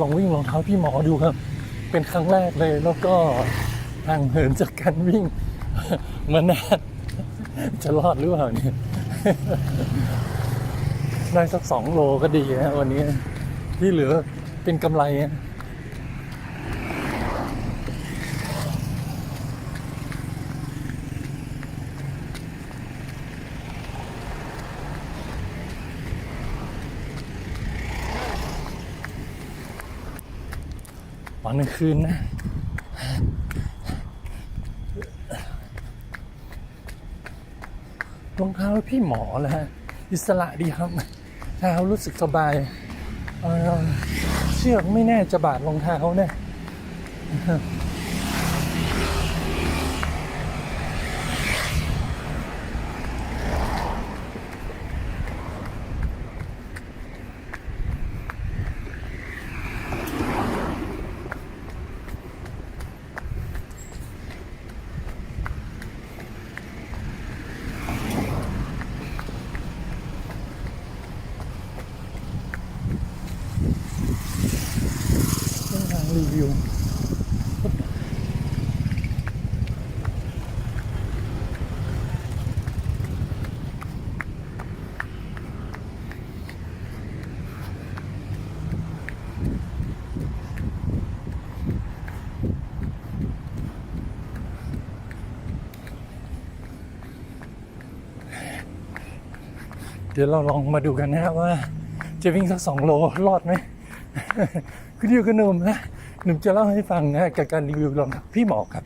ลองวิ่งรองเท้าพี่หมอดูครับ เป็นครั้งแรกเลยแล้วก็ห่างเหินจากการวิ่งมานานจะรอดหรือเปล่าเนี่ยได้สักสองโลก็ดีนะวันนี้ที่เหลือเป็นกำไรนะ อนกลางคืนนะรองเท้าพี่หมอแล้วฮะอิสระดีครับเท้ารู้สึกสบายเอ่อเชือกไม่แน่จะบาดรองเท้าเนี่ย รีวิวเดี๋ยวเราลองมาดูกันนะครับว่า จะวิ่งสักสองโลรอดไหมคืออยู่กับหนุ่มนะ หนุ่มจะเล่าให้ฟังนะกับการรีวิวรองเท้าพี่หมอครับ